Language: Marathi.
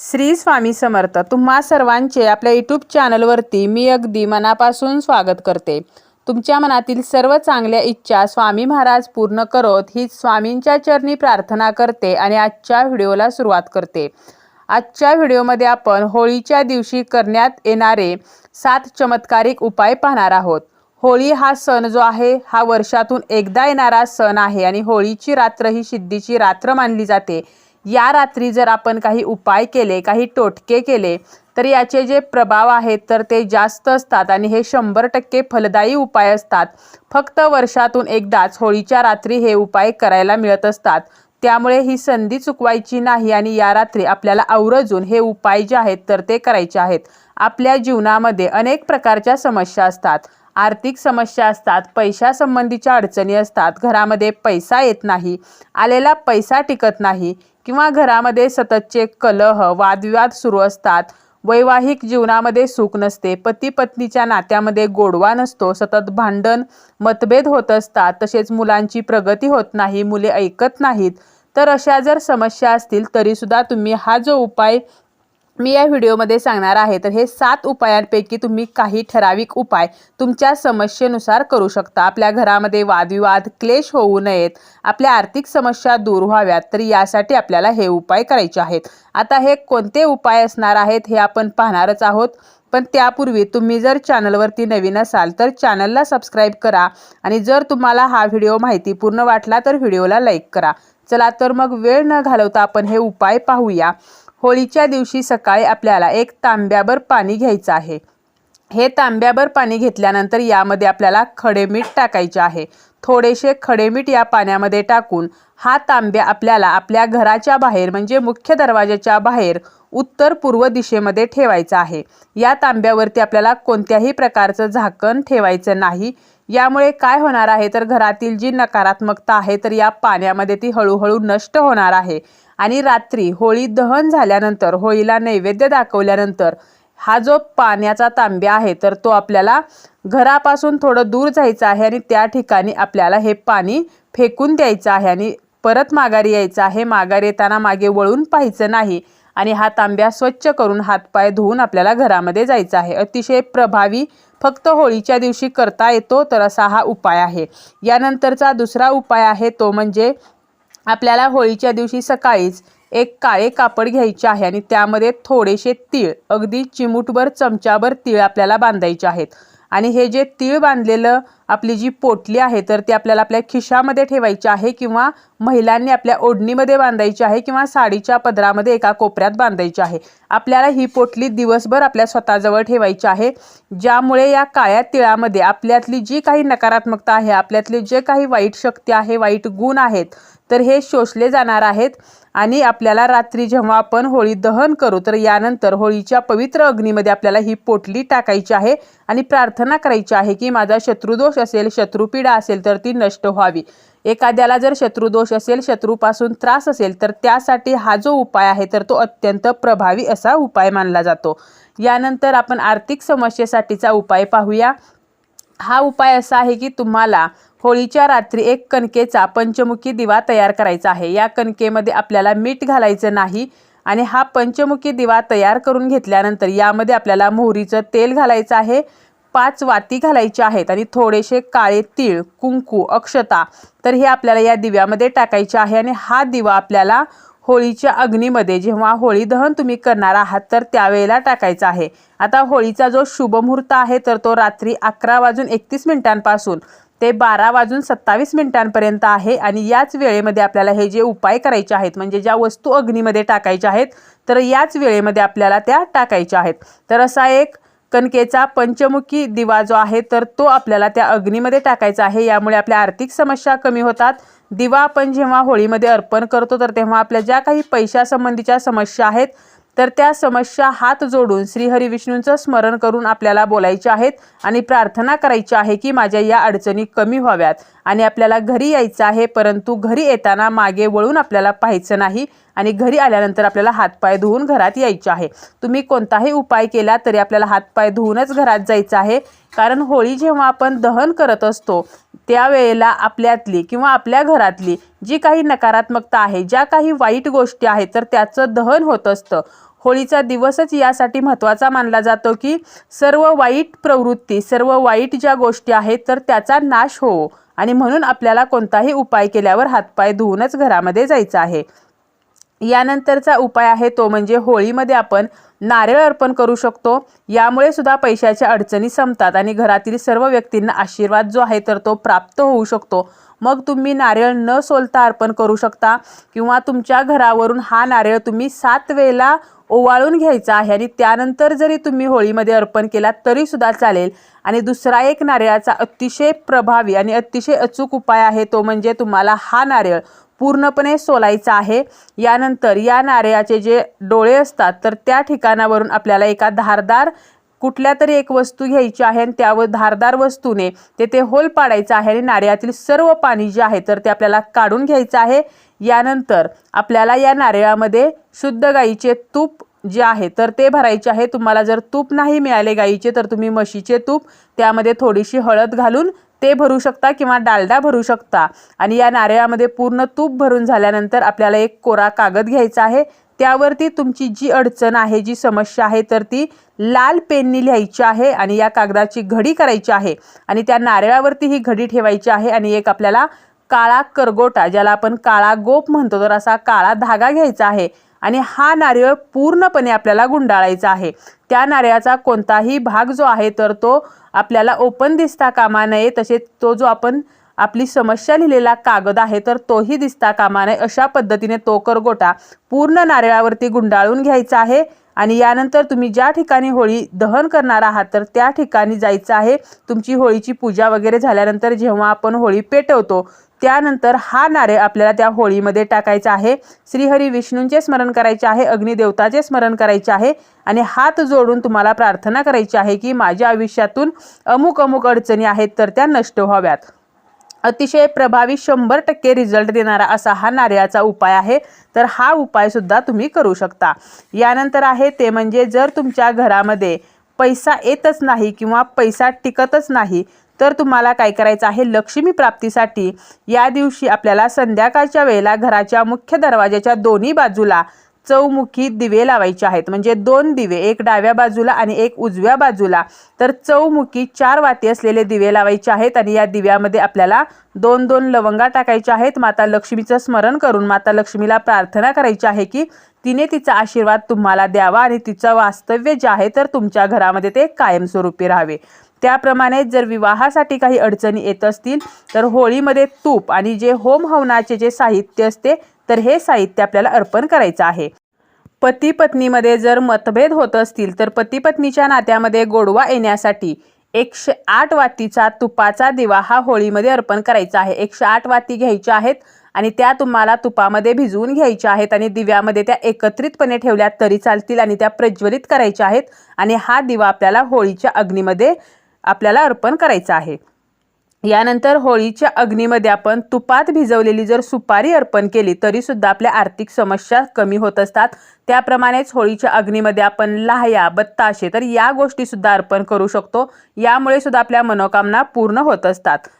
श्री स्वामी समर्थ तुम्हा सर्वांचे आपल्या यूट्यूब चॅनलवरती मी अगदी मनापासून स्वागत करते. तुमच्या मनातील सर्व चांगल्या इच्छा स्वामी महाराज पूर्ण करोत ही स्वामींच्या चरणी प्रार्थना करते आणि आजच्या व्हिडिओला सुरुवात करते. आजच्या व्हिडिओमध्ये आपण होळीच्या दिवशी करण्यात येणारे सात चमत्कारिक उपाय पाहणार आहोत. होळी हा सण जो आहे हा वर्षातून एकदा येणारा सण आहे आणि होळीची रात्र ही सिद्धीची रात्र मानली जाते. या रात्री जर आपण काही उपाय केले काही टोटके केले तर याचे जे प्रभाव आहेत तर ते जास्त असतात आणि हे शंभर टक्के फलदायी उपाय असतात. फक्त वर्षातून एकदाच होळीच्या रात्री हे उपाय करायला मिळत असतात. त्यामुळे ही संधी चुकवायची नाही आणि या रात्री आपल्याला आवर्जून हे उपाय जे आहेत तर ते करायचे आहेत. आपल्या जीवनामध्ये अनेक प्रकारच्या समस्या असतात. आर्थिक समस्या असतात पैशासंबंधीच्या अडचणी असतात घरामध्ये पैसा येत नाही आलेला पैसा टिकत नाही किंवा घरामध्ये सततचे कलह वादविवाद सुरू असतात. वैवाहिक जीवनामध्ये सुख नसते. पती पत्नीच्या नात्यामध्ये गोडवा नसतो. सतत भांडण मतभेद होत असतात. तसेच मुलांची प्रगती होत नाही. मुले ऐकत नाहीत. तर अशा जर समस्या असतील तरीसुद्धा तुम्ही हा जो उपाय मी या व्हिडिओमध्ये सांगणार आहे तर हे सात उपायांपैकी तुम्ही काही ठराविक उपाय तुमच्या समस्येनुसार करू शकता. आपल्या घरामध्ये वादविवाद क्लेश होऊ नयेत आपल्या आर्थिक समस्या दूर व्हाव्यात तर यासाठी आपल्याला हे उपाय करायचे आहेत. आता हे कोणते उपाय असणार आहेत हे आपण पाहणारच आहोत. पण त्यापूर्वी तुम्ही जर चॅनलवरती नवीन असाल तर चॅनलला सबस्क्राईब करा आणि जर तुम्हाला हा व्हिडिओ माहिती पूर्ण वाटला तर व्हिडिओला लाईक करा. चला तर मग वेळ न घालवता आपण हे उपाय पाहूया. होळीच्या दिवशी सकाळी आपल्याला एक तांब्याभर पाणी घ्यायचं आहे. हे तांब्याभर पाणी घेतल्यानंतर यामध्ये आपल्याला खडे मीठ टाकायचे आहे. थोडेसे खडे मीठ या पाण्यामध्ये टाकून हा तांब्या आपल्याला आपल्या घराच्या बाहेर म्हणजे मुख्य दरवाजाच्या बाहेर उत्तर पूर्व दिशेमध्ये ठेवायचा आहे. या तांब्यावरती आपल्याला कोणत्याही प्रकारचं झाकण ठेवायचं नाही. यामुळे काय होणार आहे? तर घरातील जी नकारात्मकता आहे तर या पाण्यामध्ये ती हळूहळू नष्ट होणार आहे. आणि रात्री होळी दहन झाल्यानंतर होळीला नैवेद्य दाखवल्यानंतर हा जो पाण्याचा तांब्या आहे तर तो आपल्याला घरापासून थोडं दूर जायचं आहे आणि त्या ठिकाणी आपल्याला हे पाणी फेकून द्यायचं आहे. आणि परत माघारी यायचं आहे. माघारी येताना मागे वळून पाहायचं नाही. आणि हा तांब्या स्वच्छ करून हातपाय धुवून आपल्याला घरामध्ये जायचं आहे. अतिशय प्रभावी फक्त होळीच्या दिवशी करता येतो तर असा हा उपाय आहे. यानंतरचा दुसरा उपाय आहे तो म्हणजे आपल्याला होळीच्या दिवशी सकाळीच एक काळे कापड घ्यायचे आहे आणि त्यामध्ये थोडेसे तीळ अगदी चिमूटभर चमच्याभर तीळ आपल्याला बांधायचे आहेत. आणि हे जे तीळ बांधलेलं आपली जी पोटली आहे तर ती आपल्याला आपल्या खिशामध्ये ठेवायची आहे किंवा महिलांनी आपल्या ओढणीमध्ये बांधायची आहे किंवा साडीच्या पदरामध्ये एका कोपऱ्यात बांधायची आहे. आपल्याला ही पोटली दिवसभर आपल्या स्वतःजवळ ठेवायची आहे. ज्यामुळे या काळ्या तिळामध्ये आपल्यातली जी काही नकारात्मकता आहे आपल्यातले जे काही वाईट शक्ती आहे वाईट गुण आहेत तर हे शोषले जाणार आहेत. आणि आपल्याला रात्री जेव्हा आपण होळी दहन करू तर यानंतर होळीच्या पवित्र अग्नीमध्ये आपल्याला ही पोटली टाकायची आहे आणि प्रार्थना करायची आहे की माझा शत्रुदोष असेल शत्रुपीडा असेल तर ती नष्ट व्हावी. एखाद्याला जर शत्रुदोष असेल शत्रूपासून त्रास असेल तर त्यासाठी हा जो उपाय आहे तर तो अत्यंत प्रभावी असा उपाय मानला जातो. यानंतर आपण आर्थिक समस्येसाठीचा उपाय पाहूया. हा उपाय असा आहे की तुम्हाला होळीच्या रात्री एक कणकेचा पंचमुखी दिवा तयार करायचा आहे. या कणकेमध्ये आपल्याला मीठ घालायचं नाही आणि हा पंचमुखी दिवा तयार करून घेतल्यानंतर यामध्ये आपल्याला मोहरीचं तेल घालायचं आहे. पाच वाती घालायच्या आहेत आणि थोडेसे काळे तीळ कुंकू अक्षता तर हे आपल्याला या दिव्यामध्ये टाकायचे आहे आणि हा दिवा आपल्याला होळीच्या अग्नीमध्ये जेव्हा होळी दहन तुम्ही करणार आहात तर त्यावेळेला टाकायचा आहे. आता होळीचा जो शुभमुहूर्त आहे तर तो रात्री अकरा वाजून एकतीस मिनिटांपासून. ते बारा वाजून सत्तावीस मिनिटांपर्यंत आहे आणि याच वेळेमध्ये आपल्याला हे जे उपाय करायचे आहेत म्हणजे ज्या वस्तू अग्नीमध्ये टाकायच्या आहेत तर याच वेळेमध्ये आपल्याला त्या टाकायच्या आहेत. तर असा एक कणकेचा पंचमुखी दिवा जो आहे तर तो आपल्याला त्या अग्नीमध्ये टाकायचा आहे. यामुळे आपल्या आर्थिक समस्या कमी होतात. दिवा आपण जेव्हा होळीमध्ये अर्पण करतो तर तेव्हा आपल्या ज्या काही पैशासंबंधीच्या समस्या आहेत तर त्या समस्या हात जोडून श्रीहरी विष्णूंचं स्मरण करून आपल्याला बोलायचे आहेत आणि प्रार्थना करायची आहे की माझ्या या अडचणी कमी व्हाव्यात आणि आपल्याला घरी यायचं आहे परंतु घरी येताना मागे वळून आपल्याला पाहायचं नाही आणि घरी आल्यानंतर आपल्याला हातपाय धुवून घरात यायचे आहे. तुम्ही कोणताही उपाय केला तरी आपल्याला हातपाय धुवूनच घरात जायचं आहे. कारण होळी जेव्हा आपण दहन करत असतो त्यावेळेला आपल्यातली किंवा आपल्या घरातली जी काही नकारात्मकता आहे ज्या काही वाईट गोष्टी आहेत तर त्याचं दहन होत असतं. होळीचा दिवसच यासाठी महत्त्वाचा मानला जातो की सर्व वाईट प्रवृत्ती सर्व वाईट ज्या गोष्टी आहेत तर त्याचा नाश हो. आणि म्हणून आपल्याला कोणताही उपाय केल्यावर हातपाय धुवूनच घरामध्ये जायचं आहे. यानंतरचा उपाय आहे तो म्हणजे होळीमध्ये आपण नारळ अर्पण करू शकतो. यामुळे सुद्धा पैशाच्या अडचणी संपतात आणि घरातील सर्व व्यक्तींना आशीर्वाद जो आहे तर तो प्राप्त होऊ शकतो. मग तुम्ही नारळ न सोलता अर्पण करू शकता किंवा तुमच्या घरावरून हा नारळ तुम्ही सात वेळेला ओवाळून घ्यायचा आहे आणि त्यानंतर जरी तुम्ही होळीमध्ये अर्पण केला तरी सुद्धा चालेल. आणि दुसरा एक नारळाचा अतिशय प्रभावी आणि अतिशय अचूक उपाय आहे तो म्हणजे तुम्हाला हा नारळ पूर्णपणे सोलायचा आहे. यानंतर या नारळाचे जे डोळे असतात तर त्या ठिकाणावरून आपल्याला एका धारदार कुठल्या तरी एक वस्तू घ्यायची आहे आणि त्यावर धारदार वस्तूने तेथे होल पाडायचं आहे आणि नारळातील सर्व पाणी जे आहे तर ते आपल्याला काढून घ्यायचं आहे. यानंतर आपल्याला या नारळामध्ये शुद्ध गाईचे तूप जे आहे तर ते भरायचे आहे. तुम्हाला जर तूप नाही मिळाले गाईचे तर तुम्ही म्हशीचे तूप त्यामध्ये थोडीशी हळद घालून ते भरू शकता किंवा डालडा भरू शकता. आणि या नारळामध्ये पूर्ण तूप भरून झाल्यानंतर आपल्याला एक कोरा कागद घ्यायचा आहे. त्यावरती तुमची जी अडचण आहे जी समस्या आहे तर ती लाल पेननी लिहायची आहे आणि या कागदाची घडी करायची आहे. आणि त्या नारळावरती ही घडी ठेवायची आहे आणि एक आपल्याला काळा करगोटा ज्याला आपण काळा गोप म्हणतो तर असा काळा धागा घ्यायचा आहे. आणि हा नारळ पूर्णपणे आपल्याला गुंडाळायचा आहे. त्या नारळाचा कोणताही भाग जो आहे तर तो आपल्याला ओपन दिसता कामा नये. तसेच तो जो आपण आपली समस्या लिहिलेला कागद आहे तर तोही दिसता कामा नये. अशा पद्धतीने तो करगोटा पूर्ण नारळावरती गुंडाळून घ्यायचा आहे. आणि यानंतर तुम्ही ज्या ठिकाणी होळी दहन करणार आहात तर त्या ठिकाणी जायचं आहे. तुमची होळीची पूजा वगैरे झाल्यानंतर जेव्हा आपण होळी पेटवतो त्यानंतर हा नारळ आपल्याला त्या होळीमध्ये टाकायचा आहे. श्रीहरी विष्णूंचे स्मरण करायचे आहे अग्निदेवताचे स्मरण करायचे आहे आणि हात जोडून तुम्हाला प्रार्थना करायची आहे की माझ्या आयुष्यातून अमुक अमुक अडचणी आहेत तर त्या नष्ट व्हाव्यात. अतिशय प्रभावी शंभर टक्के रिझल्ट देणारा असा हा नारळाचा उपाय आहे तर हा उपाय सुद्धा तुम्ही करू शकता. यानंतर आहे ते म्हणजे जर तुमच्या घरामध्ये पैसा येतच नाही किंवा पैसा टिकतच नाही तर तुम्हाला काय करायचं आहे? लक्ष्मी प्राप्तीसाठी या दिवशी आपल्याला संध्याकाळच्या वेळेला घराच्या मुख्य दरवाजाच्या दोन्ही बाजूला चौमुखी दिवे लावायचे आहेत. म्हणजे दोन दिवे एक डाव्या बाजूला आणि एक उजव्या बाजूला. तर चौमुखी चार वाती असलेले दिवे लावायचे आहेत आणि या दिव्यामध्ये आपल्याला दोन दोन लवंगा टाकायच्या आहेत. माता लक्ष्मीचं स्मरण करून माता लक्ष्मीला प्रार्थना करायची आहे की तिने तिचा आशीर्वाद तुम्हाला द्यावा आणि तिचं वास्तव्य जे आहे तर तुमच्या घरामध्ये ते कायमस्वरूपी राहावे. त्याप्रमाणे जर विवाहासाठी काही अडचणी येत असतील तर होळीमध्ये तूप आणि जे होम हवनाचे जे साहित्य असते तर हे साहित्य आपल्याला अर्पण करायचं आहे. पती पत्नीमध्ये जर मतभेद होत असतील तर पती पत्नीच्या नात्यामध्ये गोडवा येण्यासाठी एकशे आठ वातीचा तुपाचा दिवा हा होळीमध्ये अर्पण करायचा आहे. एकशे आठ वाती घ्यायच्या आहेत आणि त्या तुम्हाला तुपामध्ये भिजवून घ्यायच्या आहेत आणि दिव्यामध्ये त्या एकत्रितपणे ठेवल्या तरी चालतील आणि त्या प्रज्वलित करायच्या आहेत आणि हा दिवा आपल्याला होळीच्या अग्नीमध्ये आपल्याला अर्पण करायचं आहे. यानंतर होळीच्या अग्नीमध्ये आपण तुपात भिजवलेली जर सुपारी अर्पण केली तरी सुद्धा आपल्या आर्थिक समस्या कमी होत असतात. त्याप्रमाणेच होळीच्या अग्नीमध्ये आपण लाह्या बत्ताशे तर या गोष्टी सुद्धा अर्पण करू शकतो. यामुळे सुद्धा आपल्या मनोकामना पूर्ण होत असतात.